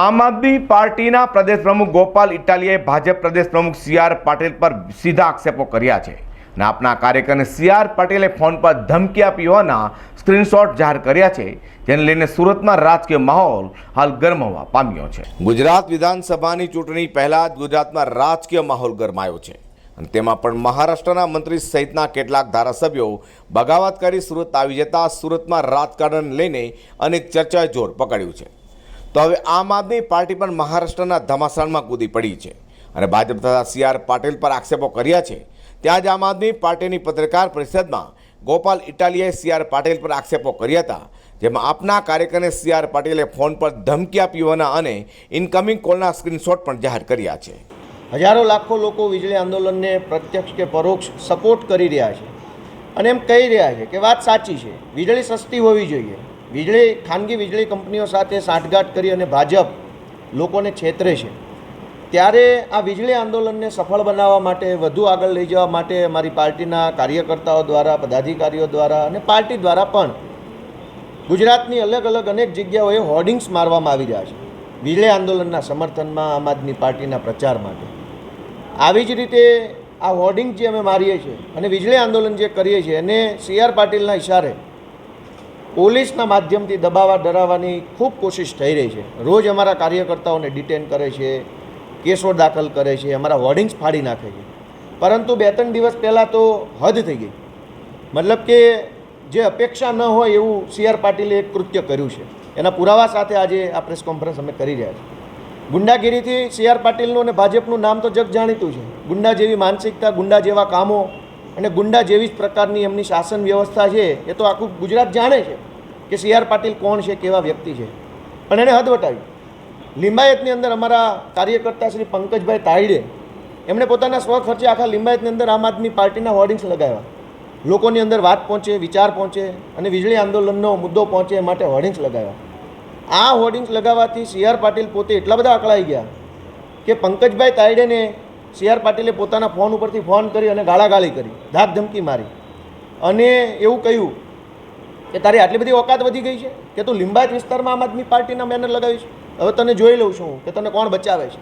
આમ આદમી પાર્ટીના પ્રદેશ પ્રમુખ ગોપાલ ઇટાલીએ ભાજપ પ્રદેશ પ્રમુખ સી આર પાટીલ પર સીધા આક્ષેપો કર્યા છે અને આપના કાર્યકરને સી આર પાટીલે ફોન પર ધમકી આપી હોવાના સ્ક્રીનશોટ જાહેર કર્યા છે, જેને લઈને સુરતમાં રાજકીય માહોલ હાલ ગરમ હોવા પામ્યો છે. ગુજરાત વિધાનસભાની ચૂંટણી પહેલાં જ ગુજરાતમાં રાજકીય માહોલ ગરમાયો છે અને તેમાં પણ મહારાષ્ટ્રના મંત્રી સહિતના કેટલાક ધારાસભ્યો બગાવત કરી સુરત આવી જતા સુરતમાં રાજકારણ લઈને અનેક ચર્ચાએ જોર પકડ્યું છે. તો હવે આમ આદમી પાર્ટી પણ મહારાષ્ટ્રના ધમાસાણમાં કૂદી પડી છે. અને ભાજપ તથા સી આર પાટીલ પર આક્ષેપો કર્યા છે. ત્યાં જ આમ આદમી પાર્ટીની પત્રકાર પરિષદમાં ગોપાલ ઇટાલીએ સી આર પાટીલ પર આક્ષેપો કર્યા હતા, જેમાં આપના કાર્યકરને સી આર પાટીલે ફોન પર ધમકી આપી હોવાના અને ઇનકમિંગ કોલના સ્ક્રીનશોટ પણ જાહેર કર્યા છે. હજારો લાખો લોકો વીજળી આંદોલનને પ્રત્યક્ષ કે પરોક્ષ સપોર્ટ કરી રહ્યા છે. અને એમ કહી રહ્યા છે કે વાત સાચી છે. વીજળી સસ્તી હોવી જોઈએ. વીજળી, ખાનગી વીજળી કંપનીઓ સાથે સાંઠગાંઠ કરી અને ભાજપ લોકોને છેતરે છે. ત્યારે આ વીજળી આંદોલનને સફળ બનાવવા માટે, વધુ આગળ લઈ જવા માટે અમારી પાર્ટીના કાર્યકર્તાઓ દ્વારા, પદાધિકારીઓ દ્વારા અને પાર્ટી દ્વારા પણ ગુજરાતની અલગ અલગ અનેક જગ્યાઓએ હોર્ડિંગ્સ મારવામાં આવી રહ્યા છે. વીજળી આંદોલનના સમર્થનમાં આમ આદમી પાર્ટીના પ્રચાર માટે. આવી જ રીતે આ હોર્ડિંગ જે અમે મારીએ છીએ અને વીજળી આંદોલન જે કરીએ છીએ, એને સી આર પાટીલના ઇશારે પોલીસના માધ્યમથી દબાવવા, ડરાવવાની ખૂબ કોશિશ થઈ રહી છે. રોજ અમારા કાર્યકર્તાઓને ડિટેન કરે છે, કેસો દાખલ કરે છે, અમારા હોર્ડિંગ્સ ફાડી નાખે છે. પરંતુ બે ત્રણ દિવસ પહેલાં તો હદ થઈ ગઈ. મતલબ કે જે અપેક્ષા ન હોય એવું સી આર પાટીલે એક કૃત્ય કર્યું છે. એના પુરાવા સાથે આજે આ પ્રેસ કોન્ફરન્સ અમે કરી રહ્યા છીએ. ગુંડાગીરીથી સી આર પાટીલનું અને ભાજપનું નામ તો જગ જાણીતું છે. ગુંડા જેવી માનસિકતા, ગુંડા જેવા કામો અને ગુંડા જેવી જ પ્રકારની એમની શાસન વ્યવસ્થા છે, એ તો આખું ગુજરાત જાણે છે કે સી આર પાટીલ કોણ છે, કેવા વ્યક્તિ છે. પણ એણે હદ વટાવી. લિંબાયતની અંદર અમારા કાર્યકર્તા શ્રી પંકજભાઈ તાયડે, એમણે પોતાના સ્વખર્ચે આખા લિંબાયતની અંદર આમ આદમી પાર્ટીના હોર્ડિંગ્સ લગાવ્યા. લોકોની અંદર વાત પહોંચે, વિચાર પહોંચે અને વીજળી આંદોલનનો મુદ્દો પહોંચે એ માટે હોર્ડિંગ્સ લગાવ્યા. આ હોર્ડિંગ્સ લગાવવાથી સી આર પાટીલ પોતે એટલા બધા અકળાઈ ગયા કે પંકજભાઈ તાયડેને સી આર પાટીલે પોતાના ફોન ઉપરથી ફોન કરી અને ગાળાગાળી કરી, ધાક ધમકી મારી. અને એવું કહ્યું કે તારી આટલી બધી ઓકાત વધી ગઈ છે કે તું લિંબાયત વિસ્તારમાં આમ આદમી પાર્ટીના બેનર લગાવીશ? હવે તને જોઈ લઉં છું કે તને કોણ બચાવે છે.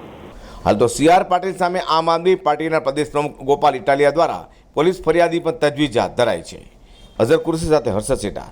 હાલ તો સી આર પાટીલ સામે આમ આદમી પાર્ટીના પ્રદેશ પ્રમુખ ગોપાલ ઇટાલિયા દ્વારા પોલીસ ફરિયાદી પણ તજવીજ હાથ ધરાઈ છે. અઝર કુર્સી સાથે હર્ષદ સેટા.